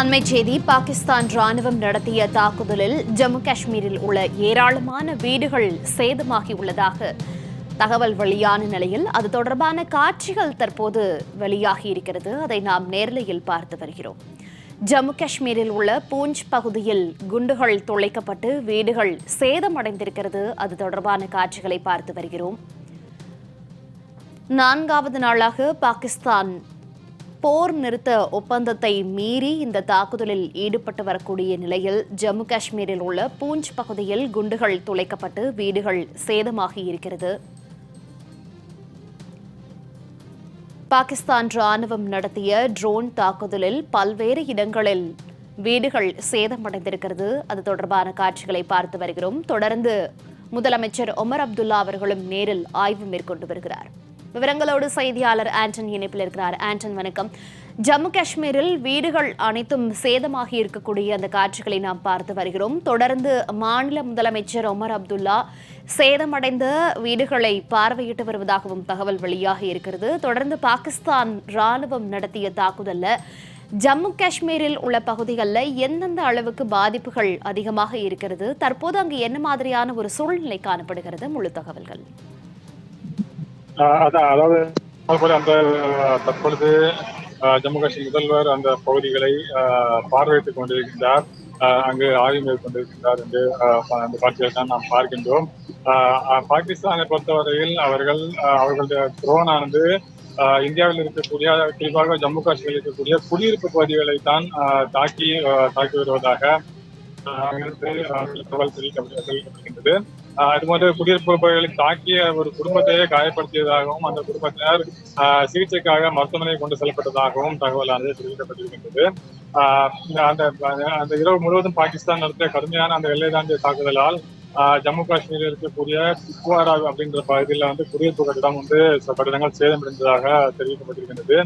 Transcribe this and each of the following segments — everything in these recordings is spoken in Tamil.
அண்மை செய்தி பாகிஸ்தான் ராணுவம் நடத்திய தாக்குதலில் ஜம்மு காஷ்மீரில் உள்ள ஏராளமான வீடுகள் சேதமாகியுள்ளதாக தகவல் வெளியான நிலையில் அது தொடர்பான காட்சிகள் தற்போது வெளியாகி இருக்கிறது. அதை நாம் நேரலையில் பார்த்து வருகிறோம். ஜம்மு காஷ்மீரில் உள்ள பூஞ்ச் பகுதியில் குண்டுகள் துளைக்கப்பட்டு வீடுகள் சேதமடைந்திருக்கிறது. அது தொடர்பான காட்சிகளை பார்த்து வருகிறோம். நான்காவது நாளாக பாகிஸ்தான் போர் நிறுத்த ஒப்பந்தத்தை மீறி இந்த தாக்குதலில் ஈடுபட்டு வரக்கூடிய நிலையில் ஜம்மு காஷ்மீரில் உள்ள பூஞ்ச் பகுதியில் குண்டுகள் துளைக்கப்பட்டு வீடுகள் சேதமாகி இருக்கிறது. பாகிஸ்தான் ராணுவம் நடத்திய ட்ரோன் தாக்குதலில் பல்வேறு இடங்களில் வீடுகள் சேதமடைந்திருக்கிறது. அது தொடர்பான காட்சிகளை பார்த்து வருகிறோம். தொடர்ந்து முதலமைச்சர் ஒமர் அப்துல்லா அவர்களும் நேரில் ஆய்வு மேற்கொண்டு வருகிறார். விவரங்களோடு செய்தியாளர் ஆண்டன் இணைப்பில் இருக்கிறார். ஆண்டன் வணக்கம். ஜம்மு காஷ்மீரில் வீடுகள் அனைத்தும் சேதமாகி இருக்கக்கூடிய அந்த காட்சிகளை நாம் பார்த்து வருகிறோம். தொடர்ந்து மாநில முதலமைச்சர் ஒமர் அப்துல்லா சேதமடைந்த வீடுகளை பார்வையிட்டு வருவதாகவும் தகவல் வெளியாகி இருக்கிறது. தொடர்ந்து பாகிஸ்தான் ராணுவம் நடத்திய தாக்குதல்ல ஜம்மு காஷ்மீரில் உள்ள பகுதிகளில் எந்தெந்த அளவுக்கு பாதிப்புகள் அதிகமாக இருக்கிறது தற்போது அங்கு என்ன மாதிரியான ஒரு சூழ்நிலை காணப்படுகிறது முழு தகவல்கள். அதான் அதாவது போல அந்த தற்பொழுது ஜம்மு காஷ்மீர் முதல்வர் அந்த பகுதிகளை பார்வையிட்டுக் கொண்டிருக்கின்றார். அங்கு ஆய்வு மேற்கொண்டிருக்கின்றார் என்று அந்த காட்சிகளை தான் நாம் பார்க்கின்றோம். ஆஹ், பாகிஸ்தானை பொறுத்தவரையில் அவர்கள் அவர்களுடைய துரோனானது ஆஹ், இந்தியாவில் இருக்கக்கூடிய குறிப்பாக ஜம்மு காஷ்மீரில் இருக்கக்கூடிய குடியிருப்பு பகுதிகளை தான் தாக்கி தாக்கி வருவதாக தெரிவிக்கப்படுகின்றது இது போன்ற குடியிருப்பு தாக்கிய ஒரு குடும்பத்தையே காயப்படுத்தியதாகவும் அந்த குடும்பத்தினர் ஆஹ் சிகிச்சைக்காக மருத்துவமனை கொண்டு செல்லப்பட்டதாகவும் தகவலானது தெரிவிக்கப்பட்டிருக்கின்றது. ஆஹ் அந்த அந்த இரவு முழுவதும் பாகிஸ்தான் நடத்திய கடுமையான அந்த எல்லை தாண்டிய தாக்குதலால் ஆஹ் ஜம்மு காஷ்மீரில் இருக்கக்கூடிய குப்வாரா அப்படின்ற பகுதியில் வந்து குடியிருப்பு கட்டிடம் வந்து சில கட்டிடங்கள் சேதமடைந்ததாக தெரிவிக்கப்பட்டிருக்கின்றது.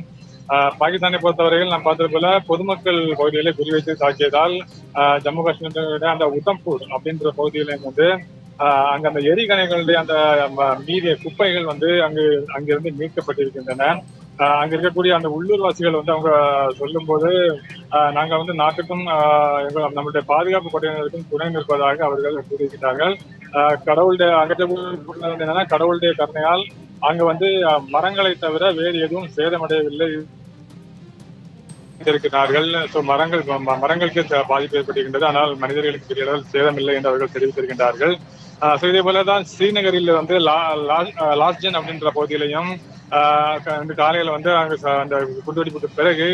பாகிஸ்தானை பொறுத்தவரையில் நாம் பார்த்தது போல பொதுமக்கள் பகுதிகளை குறிவைத்து தாக்கியதால் ஆஹ் ஜம்மு காஷ்மீர் அந்த உத்தம்பூர் அப்படின்ற பகுதியில வந்து அங்க அந்த எரிகணைகளுடைய அந்த மீறிய மீதிய குப்பைகள் வந்து அங்கு அங்கிருந்து மீட்கப்பட்டிருக்கின்றன. அங்க இருக்கக்கூடிய அந்த உள்ளூர்வாசிகள் வந்து அவங்க சொல்லும்போது ஆஹ் நாங்க வந்து நாட்டுக்கும் ஆஹ் நம்மளுடைய பாதுகாப்பு படையினருக்கும் துணை நிற்பதாக அவர்கள் கூறியிருக்கிறார்கள். ஆஹ் கடவுளுடைய அங்க என்னன்னா கடவுளுடைய கருணையால் அங்க வந்து மரங்களை தவிர வேறு எதுவும் சேதமடையவில்லை. இருக்கிறார்கள் ஸோ மரங்கள் மரங்களுக்கு பாதிப்பு ஏற்பட்டிருக்கின்றது. ஆனால் மனிதர்களுக்கு பெரிய அளவில் சேதமில்லை என்று அவர்கள் தெரிவித்திருக்கின்றார்கள். ஸோ இதே போல தான் ஸ்ரீநகரில் வந்து லா லா- லாஸ்ஜன் அப்படின்ற பகுதியிலையும் ஆஹ் இந்த காலையில வந்து அங்க அந்த குண்டுவெடிப்புக்கு பிறகு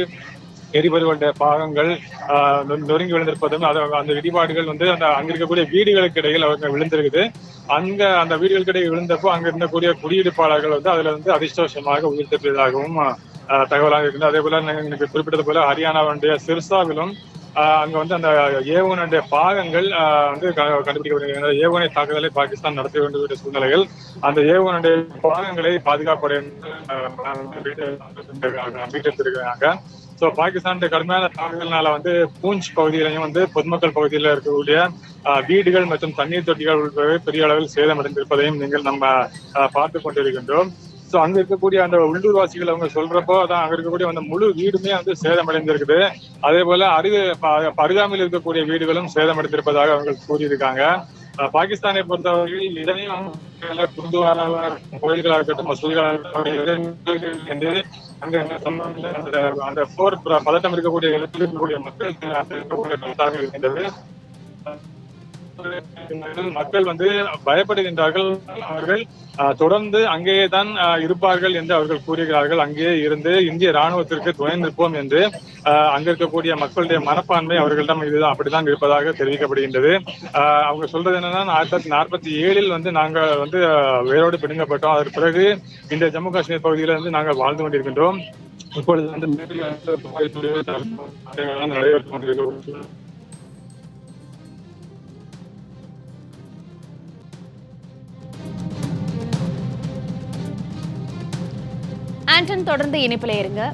எரிபொருளுடைய பாகங்கள் ஆஹ் நொறுங்கி விழுந்திருப்பதும் அது அந்த இடிபாடுகள் வந்து அந்த அங்க இருக்கக்கூடிய வீடுகளுக்கு இடையில் அவங்க விழுந்திருக்குது அங்க அந்த வீடுகளுக்கு இடையே விழுந்தப்போ அங்க இருந்தக்கூடிய குடியிருப்பாளர்கள் வந்து அதுல வந்து அதிர்ஷ்டவசமாக உயிர் தப்பியதாகவும் ஆஹ் தகவலாக இருக்குது அதே போல எனக்கு குறிப்பிட்டது போல ஹரியானாவுடைய சிர்சாவிலும் ஆஹ் அங்க வந்து அந்த ஏவுனுடைய பாகங்கள் ஆஹ் வந்து க- கண்டுபிடிக்கப்படுகின்றன ஏவுகணை தாக்குதலை பாகிஸ்தான் நடத்த வேண்டிய சூழ்நிலைகள் அந்த ஏவுகணையுடைய பாகங்களை பாதுகாப்பு மீட்டெடுத்திருக்கிறாங்க ஸோ பாகிஸ்தானுடைய கடுமையான தாக்குதல்னால வந்து பூஞ்ச் பகுதியிலையும் வந்து பொதுமக்கள் பகுதியில் இருக்கக்கூடிய வீடுகள் மற்றும் தண்ணீர் தொட்டிகள் உள்பட பெரிய அளவில் சேதமடைந்திருப்பதையும் நீங்கள் நம்ம பார்த்து கொண்டிருக்கின்றோம். ஸோ அங்க இருக்கக்கூடிய அந்த உள்ளூர்வாசிகள் அவங்க சொல்றப்போ அதான் அங்க இருக்கக்கூடிய அந்த முழு வீடுமே வந்து சேதமடைந்திருக்குது அதே போல அருகு ப- அருகாமையில் இருக்கக்கூடிய வீடுகளும் சேதமடைந்திருப்பதாக அவங்க கூறியிருக்காங்க. பாகிஸ்தானை பொறுத்தவரையில் இதனையும் குருதுவாரா கோயில்களாக இருக்கட்டும் மசூதிகளாக இருக்கட்டும் அங்க என்ன அந்த அந்த போர் ப- பதட்டம் இருக்கக்கூடிய இடத்தில் இருக்கக்கூடிய மக்கள் இருக்கக்கூடிய இருக்கின்றது மக்கள் வந்து பயப்படுகின்றார்கள். அவர்கள் தொடர்ந்து அங்கேயே தான் இருப்பார்கள் என்று அவர்கள் கூறுகிறார்கள். அங்கேயே இருந்து இந்திய ராணுவத்திற்கு துணை நிற்போம் என்று அங்க இருக்கக்கூடிய மக்களுடைய மனப்பான்மை அவர்களிடம் இதுதான் அப்படிதான் இருப்பதாக தெரிவிக்கப்படுகின்றது. அஹ், அவங்க சொல்றது என்னன்னா ஆயிரத்தி தொள்ளாயிரத்தி நாற்பத்தி ஏழில் வந்து நாங்கள் வந்து வேரோடு பிடுங்கப்பட்டோம். அதற்கு பிறகு இந்த ஜம்மு காஷ்மீர் பகுதியில இருந்து நாங்கள் வாழ்ந்து கொண்டிருக்கின்றோம். இப்பொழுது வந்து நடைபெற்றுக் ஆண்டன் தொடர்ந்து இணைப்பில் இருங்க.